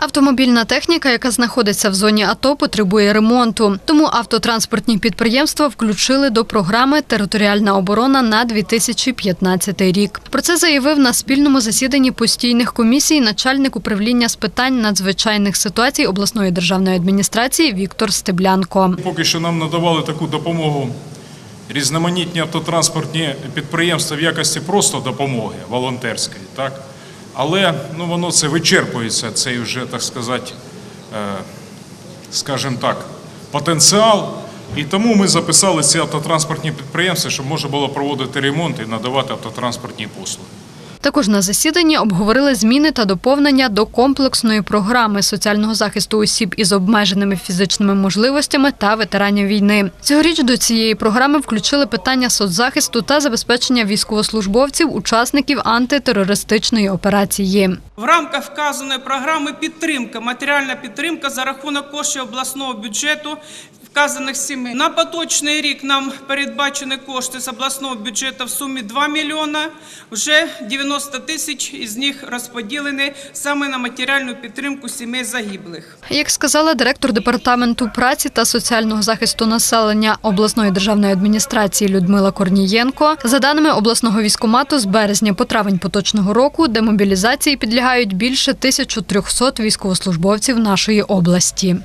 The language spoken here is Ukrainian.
Автомобільна техніка, яка знаходиться в зоні АТО, потребує ремонту. Тому автотранспортні підприємства включили до програми Територіальна оборона на 2015 рік. Про це заявив на спільному засіданні постійних комісій начальник управління з питань надзвичайних ситуацій обласної державної адміністрації Віктор Стеблянко. Поки що нам надавали таку допомогу різноманітні автотранспортні підприємства в якості просто допомоги волонтерської, так? Але ну, воно це вичерпується, цей вже, так сказати, е, скажімо так, потенціал. І тому ми записали ці автотранспортні підприємства, щоб можна було проводити ремонт і надавати автотранспортні послуги. Також на засіданні обговорили зміни та доповнення до комплексної програми соціального захисту осіб із обмеженими фізичними можливостями та ветеранів війни. Цьогоріч до цієї програми включили питання соцзахисту та забезпечення військовослужбовців, учасників антитерористичної операції. В рамках вказаної програми підтримка, матеріальна підтримка за рахунок коштів обласного бюджету вказаних семи. На поточний рік нам передбачені кошти з обласного бюджету в сумі 2 мільйона. Вже 90 тисяч із них розподілені саме на матеріальну підтримку сімей загиблих. Як сказала директор департаменту праці та соціального захисту населення обласної державної адміністрації Людмила Корнієнко, за даними обласного військомату, з березня по травень поточного року демобілізації підлягають більше 1300 військовослужбовців нашої області.